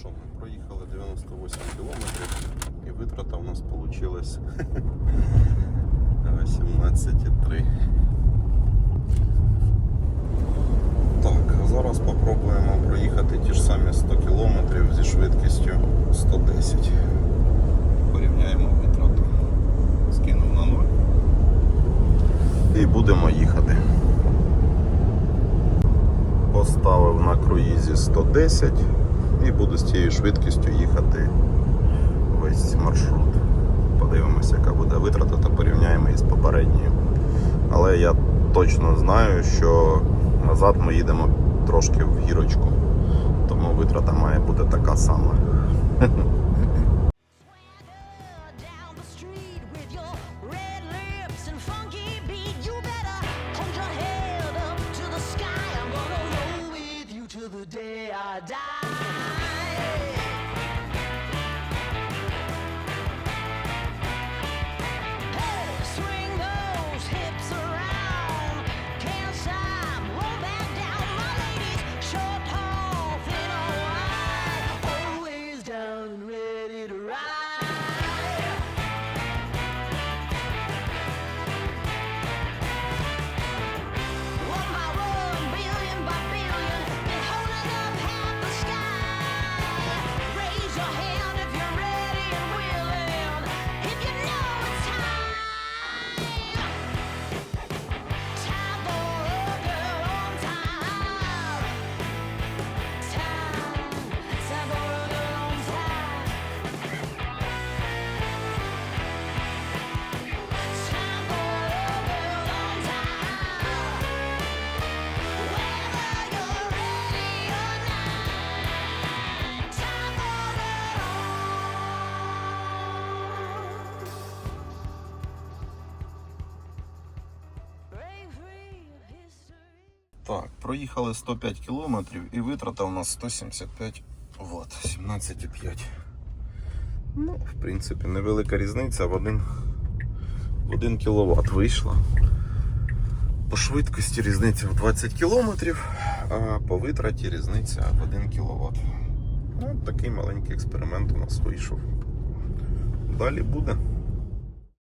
Що, ми проїхали 98 кілометрів і витрата у нас вийшла 18,3. Так, а зараз спробуємо проїхати ті ж самі 100 кілометрів зі швидкістю 110. Порівняємо витрату. Скинув на 0. І будемо їхати. Поставив на круїзі 110 і буду з цією швидкістю їхати весь маршрут. Подивимося, яка буде витрата та порівняємо із попередньою. Але я точно знаю, що назад ми їдемо трошки в гірочку, тому витрата має бути така сама. down down and ready Так, проїхали 105 кілометрів і витрата у нас 175 Вт, 17,5. Ну, в принципі, невелика різниця в 1, в 1 кВт вийшла. По швидкості різниця в 20 кілометрів, а по витраті різниця в 1 кВт. Ну, такий маленький експеримент у нас вийшов. Далі буде.